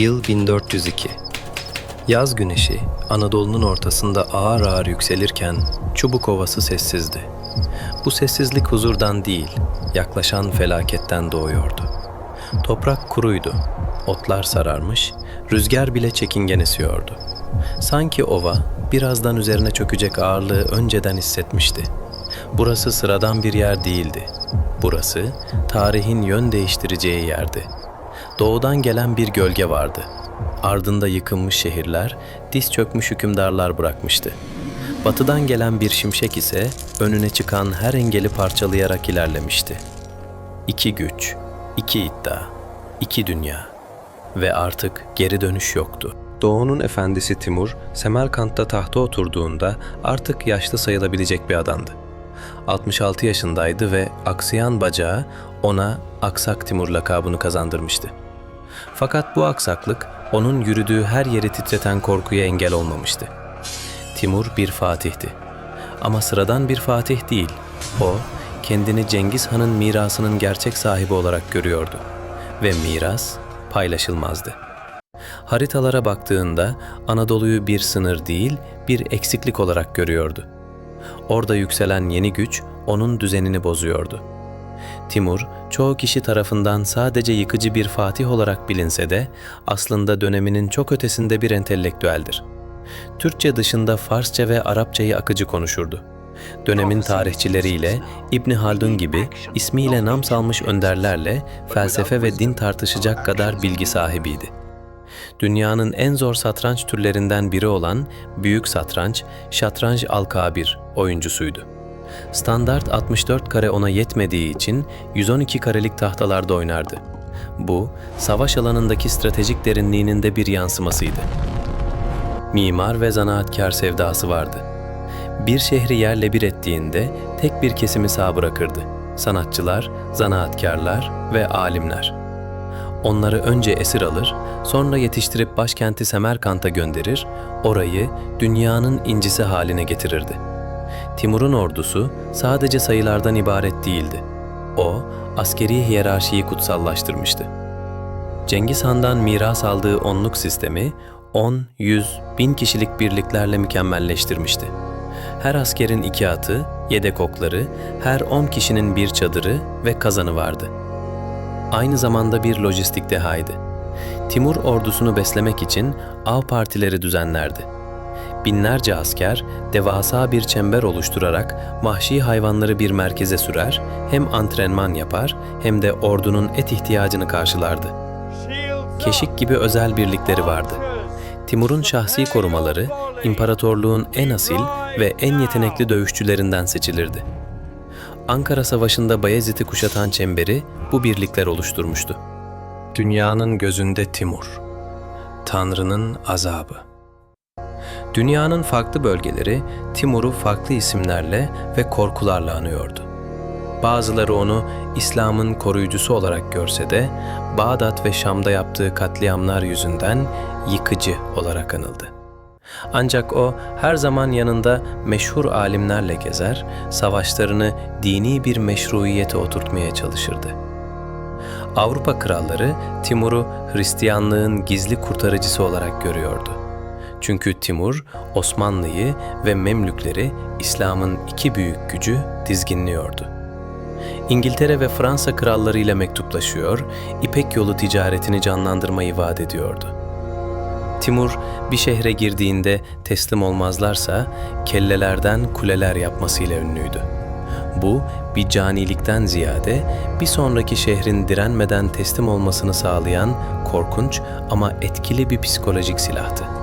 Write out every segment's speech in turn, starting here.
Yıl 1402. Yaz güneşi Anadolu'nun ortasında ağır ağır yükselirken Çubuk Ovası sessizdi. Bu sessizlik huzurdan değil, yaklaşan felaketten doğuyordu. Toprak kuruydu, otlar sararmış, rüzgar bile çekingen esiyordu. Sanki ova birazdan üzerine çökecek ağırlığı önceden hissetmişti. Burası sıradan bir yer değildi. Burası tarihin yön değiştireceği yerdi. Doğudan gelen bir gölge vardı. Ardında yıkılmış şehirler, diz çökmüş hükümdarlar bırakmıştı. Batıdan gelen bir şimşek ise önüne çıkan her engeli parçalayarak ilerlemişti. İki güç, iki iddia, iki dünya ve artık geri dönüş yoktu. Doğu'nun efendisi Timur, Semerkant'ta tahta oturduğunda artık yaşlı sayılabilecek bir adamdı. 66 yaşındaydı ve aksayan bacağı ona Aksak Timur lakabını kazandırmıştı. Fakat bu aksaklık onun yürüdüğü her yeri titreten korkuya engel olmamıştı. Timur bir fatihti. Ama sıradan bir fatih değil. O, kendini Cengiz Han'ın mirasının gerçek sahibi olarak görüyordu. Ve miras paylaşılmazdı. Haritalara baktığında Anadolu'yu bir sınır değil, bir eksiklik olarak görüyordu. Orada yükselen yeni güç onun düzenini bozuyordu. Timur, çoğu kişi tarafından sadece yıkıcı bir fatih olarak bilinse de aslında döneminin çok ötesinde bir entelektüeldir. Türkçe dışında Farsça ve Arapçayı akıcı konuşurdu. Dönemin tarihçileriyle İbni Haldun gibi ismiyle nam salmış önderlerle felsefe ve din tartışacak kadar bilgi sahibiydi. Dünyanın en zor satranç türlerinden biri olan Büyük Satranç, Şatranj Alkabir oyuncusuydu. Standart 64 kare ona yetmediği için 112 karelik tahtalarda oynardı. Bu, savaş alanındaki stratejik derinliğinin de bir yansımasıydı. Mimar ve zanaatkar sevdası vardı. Bir şehri yerle bir ettiğinde tek bir kesimi sağ bırakırdı. Sanatçılar, zanaatkarlar ve alimler. Onları önce esir alır, sonra yetiştirip başkenti Semerkant'a gönderir, orayı dünyanın incisi haline getirirdi. Timur'un ordusu sadece sayılardan ibaret değildi. O, askeri hiyerarşiyi kutsallaştırmıştı. Cengiz Han'dan miras aldığı onluk sistemi 10, 100, 1000 kişilik birliklerle mükemmelleştirmişti. Her askerin iki atı, yedek okları, her 10 kişinin bir çadırı ve kazanı vardı. Aynı zamanda bir lojistik dehaydı. Timur ordusunu beslemek için av partileri düzenlerdi. Binlerce asker devasa bir çember oluşturarak vahşi hayvanları bir merkeze sürer, hem antrenman yapar hem de ordunun et ihtiyacını karşılardı. Keşik gibi özel birlikleri vardı. Timur'un şahsi korumaları imparatorluğun en asil ve en yetenekli dövüşçülerinden seçilirdi. Ankara Savaşı'nda Bayezid'i kuşatan çemberi bu birlikler oluşturmuştu. Dünyanın gözünde Timur, Tanrı'nın azabı. Dünyanın farklı bölgeleri Timur'u farklı isimlerle ve korkularla anıyordu. Bazıları onu İslam'ın koruyucusu olarak görse de Bağdat ve Şam'da yaptığı katliamlar yüzünden yıkıcı olarak anıldı. Ancak o her zaman yanında meşhur alimlerle gezer, savaşlarını dini bir meşruiyete oturtmaya çalışırdı. Avrupa kralları Timur'u Hristiyanlığın gizli kurtarıcısı olarak görüyordu. Çünkü Timur, Osmanlı'yı ve Memlükleri İslam'ın iki büyük gücü dizginliyordu. İngiltere ve Fransa krallarıyla mektuplaşıyor, İpek yolu ticaretini canlandırmayı vaat ediyordu. Timur bir şehre girdiğinde teslim olmazlarsa kellelerden kuleler yapmasıyla ünlüydü. Bu bir canilikten ziyade bir sonraki şehrin direnmeden teslim olmasını sağlayan korkunç ama etkili bir psikolojik silahtı.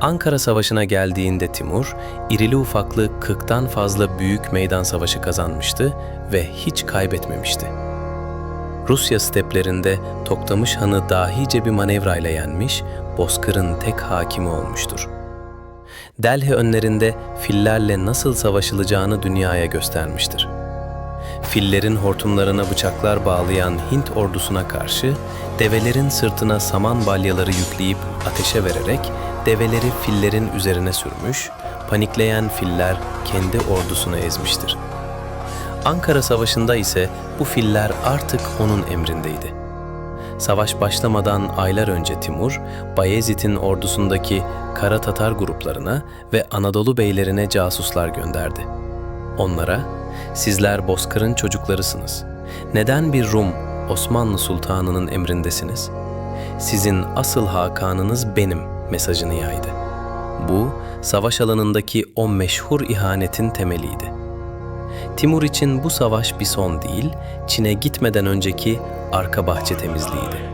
Ankara Savaşı'na geldiğinde Timur, irili ufaklı 40'tan fazla büyük meydan savaşı kazanmıştı ve hiç kaybetmemişti. Rusya steplerinde Toktamış Han'ı dahice bir manevrayla yenmiş, Bozkır'ın tek hakimi olmuştur. Delhi önlerinde fillerle nasıl savaşılacağını dünyaya göstermiştir. Fillerin hortumlarına bıçaklar bağlayan Hint ordusuna karşı develerin sırtına saman balyaları yükleyip ateşe vererek develeri fillerin üzerine sürmüş, panikleyen filler kendi ordusunu ezmiştir. Ankara Savaşı'nda ise bu filler artık onun emrindeydi. Savaş başlamadan aylar önce Timur, Bayezid'in ordusundaki Kara Tatar gruplarına ve Anadolu beylerine casuslar gönderdi. Onlara, sizler Bozkır'ın çocuklarısınız. Neden bir Rum, Osmanlı Sultanı'nın emrindesiniz? Sizin asıl hakanınız benim mesajını yaydı. Bu, savaş alanındaki o meşhur ihanetin temeliydi. Timur için bu savaş bir son değil, Çin'e gitmeden önceki arka bahçe temizliğiydi.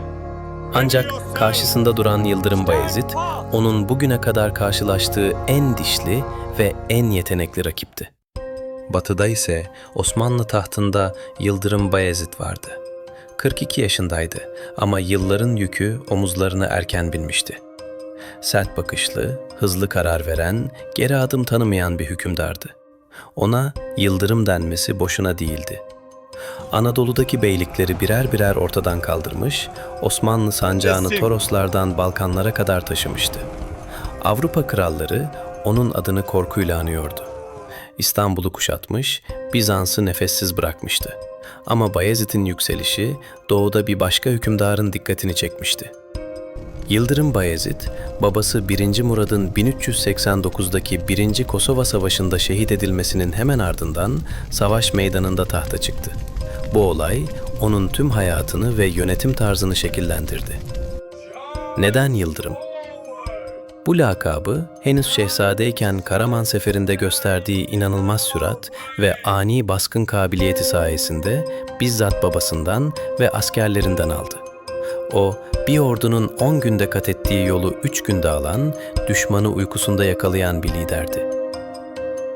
Ancak karşısında duran Yıldırım Bayezid, onun bugüne kadar karşılaştığı en dişli ve en yetenekli rakipti. Batı'da ise Osmanlı tahtında Yıldırım Bayezid vardı. 42 yaşındaydı ama yılların yükü omuzlarına erken binmişti. Sert bakışlı, hızlı karar veren, geri adım tanımayan bir hükümdardı. Ona Yıldırım denmesi boşuna değildi. Anadolu'daki beylikleri birer birer ortadan kaldırmış, Osmanlı sancağını Toroslardan Balkanlara kadar taşımıştı. Avrupa kralları onun adını korkuyla anıyordu. İstanbul'u kuşatmış, Bizans'ı nefessiz bırakmıştı. Ama Bayezid'in yükselişi doğuda bir başka hükümdarın dikkatini çekmişti. Yıldırım Bayezid, babası 1. Murad'ın 1389'daki 1. Kosova Savaşı'nda şehit edilmesinin hemen ardından savaş meydanında tahta çıktı. Bu olay onun tüm hayatını ve yönetim tarzını şekillendirdi. Neden Yıldırım? Bu lakabı henüz şehzadeyken Karaman seferinde gösterdiği inanılmaz sürat ve ani baskın kabiliyeti sayesinde bizzat babasından ve askerlerinden aldı. O, bir ordunun 10 günde kat ettiği yolu 3 günde alan, düşmanı uykusunda yakalayan bir liderdi.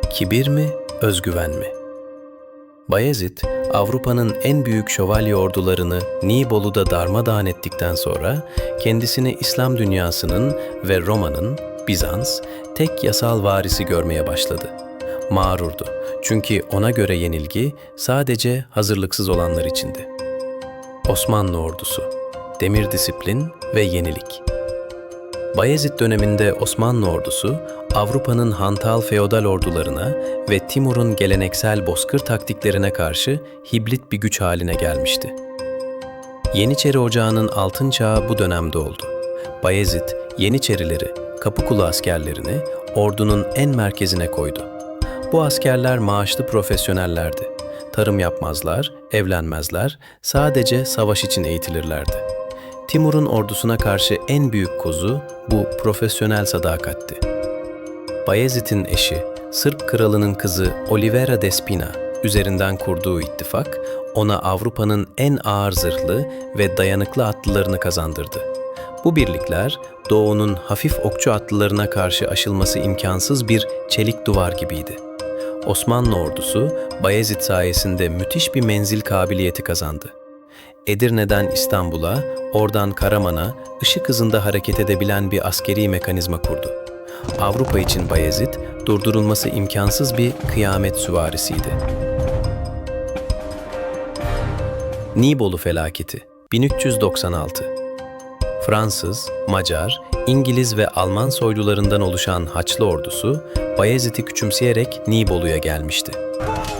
Kibir mi, özgüven mi? Bayezid, Avrupa'nın en büyük şövalye ordularını Nibolu'da darmadağın ettikten sonra kendisini İslam dünyasının ve Roma'nın, Bizans, tek yasal varisi görmeye başladı. Mağrurdu çünkü ona göre yenilgi sadece hazırlıksız olanlar içindi. Osmanlı ordusu, demir disiplin ve yenilik. Bayezid döneminde Osmanlı ordusu, Avrupa'nın hantal feodal ordularına ve Timur'un geleneksel bozkır taktiklerine karşı hibrit bir güç haline gelmişti. Yeniçeri Ocağı'nın altın çağı bu dönemde oldu. Bayezid, Yeniçerileri, Kapıkulu askerlerini ordunun en merkezine koydu. Bu askerler maaşlı profesyonellerdi. Tarım yapmazlar, evlenmezler, sadece savaş için eğitilirlerdi. Timur'un ordusuna karşı en büyük kozu bu profesyonel sadakatti. Bayezid'in eşi, Sırp kralının kızı Olivera Despina üzerinden kurduğu ittifak, ona Avrupa'nın en ağır zırhlı ve dayanıklı atlılarını kazandırdı. Bu birlikler, Doğu'nun hafif okçu atlılarına karşı aşılması imkansız bir çelik duvar gibiydi. Osmanlı ordusu, Bayezid sayesinde müthiş bir menzil kabiliyeti kazandı. Edirne'den İstanbul'a, oradan Karaman'a ışık hızında hareket edebilen bir askeri mekanizma kurdu. Avrupa için Bayezid, durdurulması imkansız bir kıyamet süvarisiydi. Nibolu felaketi 1396 Fransız, Macar, İngiliz ve Alman soylularından oluşan Haçlı ordusu Bayezid'i küçümseyerek Nibolu'ya gelmişti.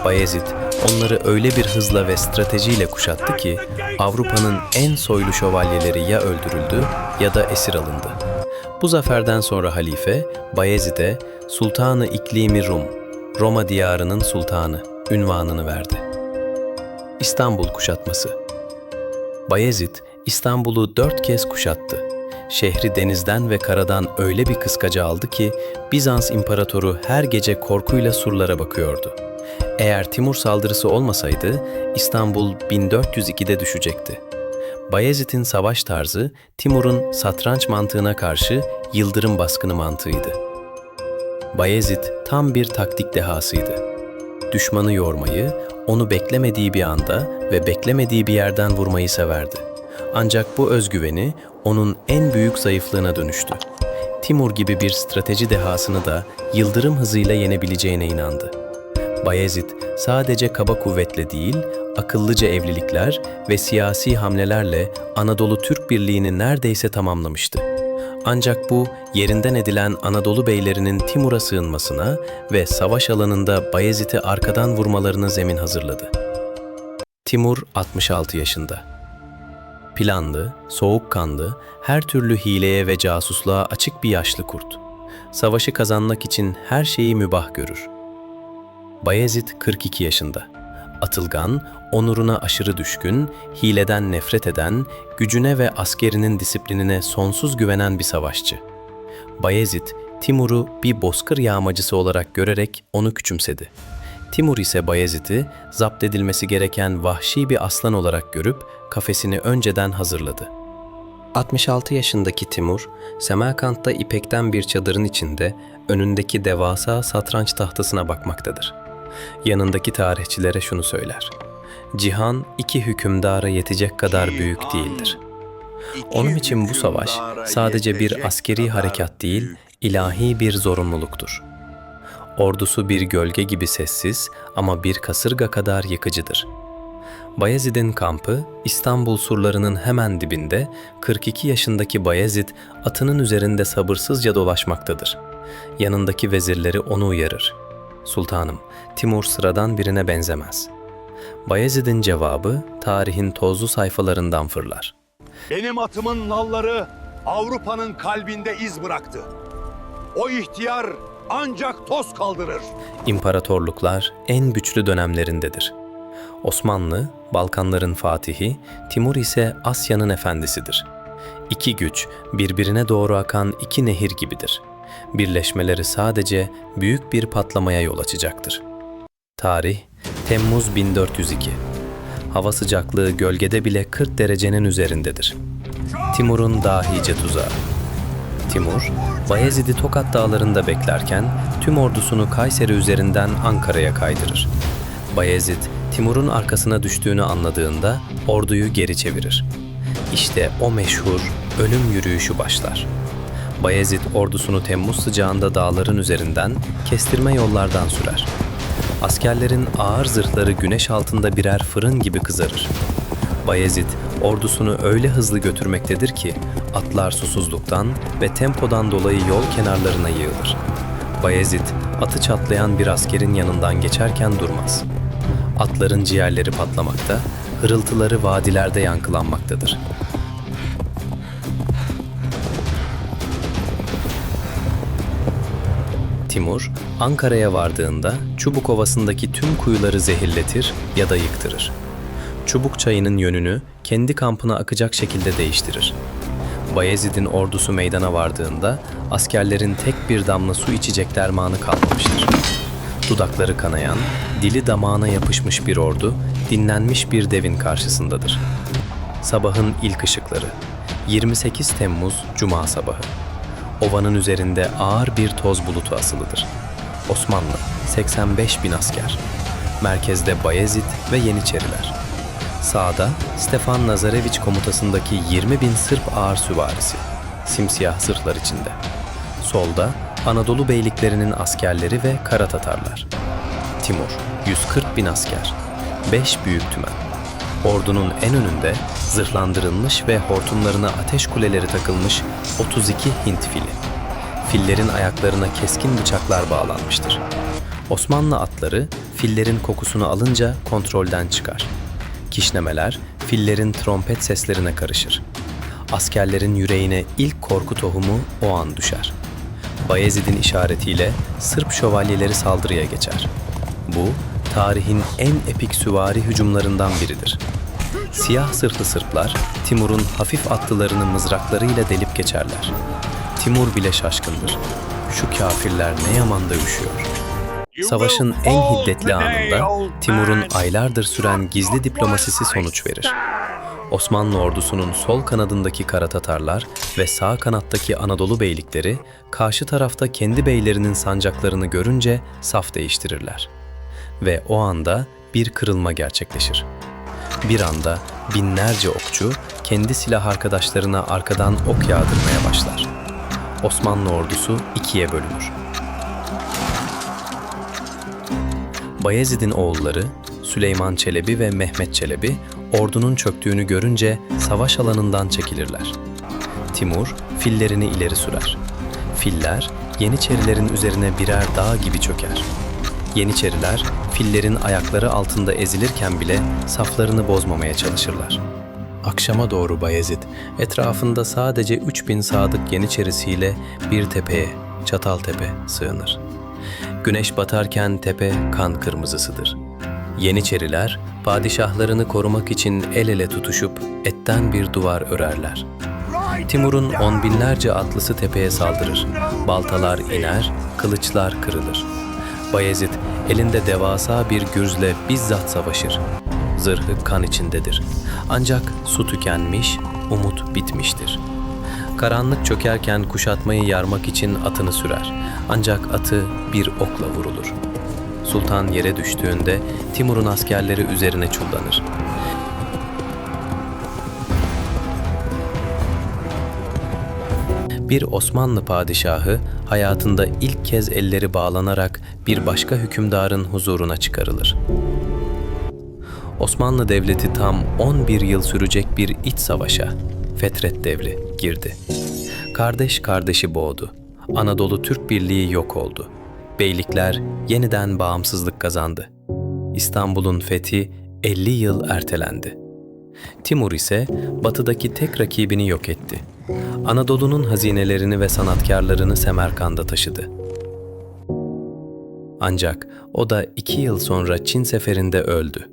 Bayezid onları öyle bir hızla ve stratejiyle kuşattı ki Avrupa'nın en soylu şövalyeleri ya öldürüldü ya da esir alındı. Bu zaferden sonra halife Bayezid'e Sultanı İklimi Rum, Roma diyarının sultanı ünvanını verdi. İstanbul kuşatması Bayezid İstanbul'u dört kez kuşattı. Şehri denizden ve karadan öyle bir kıskaca aldı ki Bizans imparatoru her gece korkuyla surlara bakıyordu. Eğer Timur saldırısı olmasaydı İstanbul 1402'de düşecekti. Bayezid'in savaş tarzı Timur'un satranç mantığına karşı yıldırım baskını mantığıydı. Bayezid tam bir taktik dehasıydı. Düşmanı yormayı, onu beklemediği bir anda ve beklemediği bir yerden vurmayı severdi. Ancak bu özgüveni onun en büyük zayıflığına dönüştü. Timur gibi bir strateji dehasını da yıldırım hızıyla yenebileceğine inandı. Bayezid sadece kaba kuvvetle değil, akıllıca evlilikler ve siyasi hamlelerle Anadolu Türk Birliği'ni neredeyse tamamlamıştı. Ancak bu yerinden edilen Anadolu beylerinin Timur'a sığınmasına ve savaş alanında Bayezid'i arkadan vurmalarına zemin hazırladı. Timur 66 yaşında. Planlı, soğukkanlı, her türlü hileye ve casusluğa açık bir yaşlı kurt. Savaşı kazanmak için her şeyi mübah görür. Bayezid 42 yaşında. Atılgan, onuruna aşırı düşkün, hileden nefret eden, gücüne ve askerinin disiplinine sonsuz güvenen bir savaşçı. Bayezid, Timur'u bir bozkır yağmacısı olarak görerek onu küçümsedi. Timur ise Bayezid'i zapt edilmesi gereken vahşi bir aslan olarak görüp kafesini önceden hazırladı. 66 yaşındaki Timur, Semerkant'ta ipekten bir çadırın içinde önündeki devasa satranç tahtasına bakmaktadır. Yanındaki tarihçilere şunu söyler. Cihan iki hükümdara yetecek kadar büyük değildir. Onun için bu savaş sadece bir askeri harekat değil, ilahi bir zorunluluktur. Ordusu bir gölge gibi sessiz ama bir kasırga kadar yıkıcıdır. Bayezid'in kampı İstanbul surlarının hemen dibinde 42 yaşındaki Bayezid atının üzerinde sabırsızca dolaşmaktadır. Yanındaki vezirleri onu uyarır. Sultanım, Timur sıradan birine benzemez. Bayezid'in cevabı tarihin tozlu sayfalarından fırlar. Benim atımın nalları Avrupa'nın kalbinde iz bıraktı. O ihtiyar ancak toz kaldırır. İmparatorluklar en güçlü dönemlerindedir. Osmanlı, Balkanların fatihi, Timur ise Asya'nın efendisidir. İki güç, birbirine doğru akan iki nehir gibidir. Birleşmeleri sadece büyük bir patlamaya yol açacaktır. Tarih, Temmuz 1402. Hava sıcaklığı gölgede bile 40 derecenin üzerindedir. Timur'un dahice tuzağı. Timur, Bayezid'i Tokat dağlarında beklerken tüm ordusunu Kayseri üzerinden Ankara'ya kaydırır. Bayezid, Timur'un arkasına düştüğünü anladığında orduyu geri çevirir. İşte o meşhur ölüm yürüyüşü başlar. Bayezid ordusunu Temmuz sıcağında dağların üzerinden kestirme yollardan sürer. Askerlerin ağır zırhları güneş altında birer fırın gibi kızarır. Bayezid ordusunu öyle hızlı götürmektedir ki atlar susuzluktan ve tempodan dolayı yol kenarlarına yığılır. Bayezid atı çatlayan bir askerin yanından geçerken durmaz. Atların ciğerleri patlamakta, hırıltıları vadilerde yankılanmaktadır. Timur, Ankara'ya vardığında Çubuk Ovası'ndaki tüm kuyuları zehirletir ya da yıktırır. Çubuk çayının yönünü kendi kampına akacak şekilde değiştirir. Bayezid'in ordusu meydana vardığında askerlerin tek bir damla su içecek dermanı kalmamıştır. Dudakları kanayan, dili damağına yapışmış bir ordu, dinlenmiş bir devin karşısındadır. Sabahın ilk ışıkları. 28 Temmuz Cuma sabahı. Ovanın üzerinde ağır bir toz bulutu asılıdır. Osmanlı, 85 bin asker. Merkezde Bayezid ve Yeniçeriler. Sağda Stefan Nazareviç komutasındaki 20 bin Sırp ağır süvarisi, simsiyah zırhlar içinde. Solda Anadolu beyliklerinin askerleri ve kara Tatarlar. Timur, 140 bin asker, 5 büyük tümen. Ordunun en önünde zırhlandırılmış ve hortumlarına ateş kuleleri takılmış 32 Hint fili. Fillerin ayaklarına keskin bıçaklar bağlanmıştır. Osmanlı atları fillerin kokusunu alınca kontrolden çıkar. Kişnemeler fillerin trompet seslerine karışır. Askerlerin yüreğine ilk korku tohumu o an düşer. Bayezid'in işaretiyle Sırp şövalyeleri saldırıya geçer. Bu, tarihin en epik süvari hücumlarından biridir. Siyah sırtlı Sırplar, Timur'un hafif atlılarını mızraklarıyla delip geçerler. Timur bile şaşkındır. Şu kafirler ne yaman da üşüyor. Savaşın en hiddetli anında Timur'un aylardır süren gizli diplomasisi sonuç verir. Osmanlı ordusunun sol kanadındaki Kara Tatarlar ve sağ kanattaki Anadolu beylikleri karşı tarafta kendi beylerinin sancaklarını görünce saf değiştirirler. Ve o anda bir kırılma gerçekleşir. Bir anda binlerce okçu kendi silah arkadaşlarına arkadan ok yağdırmaya başlar. Osmanlı ordusu ikiye bölünür. Bayezid'in oğulları Süleyman Çelebi ve Mehmet Çelebi ordunun çöktüğünü görünce savaş alanından çekilirler. Timur fillerini ileri sürer. Filler Yeniçerilerin üzerine birer dağ gibi çöker. Yeniçeriler fillerin ayakları altında ezilirken bile saflarını bozmamaya çalışırlar. Akşama doğru Bayezid, etrafında sadece 3000 sadık yeniçerisiyle bir tepeye, Çataltepe sığınır. Güneş batarken tepe kan kırmızısıdır. Yeniçeriler, padişahlarını korumak için el ele tutuşup etten bir duvar örerler. Timur'un on binlerce atlısı tepeye saldırır. Baltalar iner, kılıçlar kırılır. Bayezid elinde devasa bir gürzle bizzat savaşır. Zırhı kan içindedir. Ancak su tükenmiş, umut bitmiştir. Karanlık çökerken kuşatmayı yarmak için atını sürer. Ancak atı bir okla vurulur. Sultan yere düştüğünde Timur'un askerleri üzerine çullanır. Bir Osmanlı padişahı hayatında ilk kez elleri bağlanarak bir başka hükümdarın huzuruna çıkarılır. Osmanlı Devleti tam 11 yıl sürecek bir iç savaşa, Fetret Devri girdi. Kardeş kardeşi boğdu. Anadolu Türk Birliği yok oldu. Beylikler yeniden bağımsızlık kazandı. İstanbul'un fethi 50 yıl ertelendi. Timur ise batıdaki tek rakibini yok etti. Anadolu'nun hazinelerini ve sanatkarlarını Semerkand'a taşıdı. Ancak o da iki yıl sonra Çin seferinde öldü.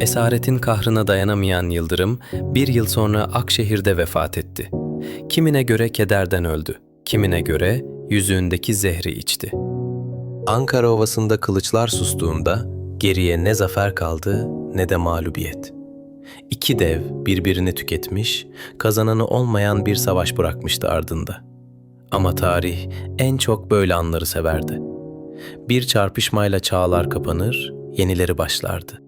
Esaretin kahrına dayanamayan Yıldırım bir yıl sonra Akşehir'de vefat etti. Kimine göre kederden öldü, kimine göre yüzüğündeki zehri içti. Ankara Ovası'nda kılıçlar sustuğunda geriye ne zafer kaldı ne de mağlubiyet. İki dev birbirini tüketmiş, kazananı olmayan bir savaş bırakmıştı ardında. Ama tarih en çok böyle anları severdi. Bir çarpışmayla çağlar kapanır, yenileri başlardı.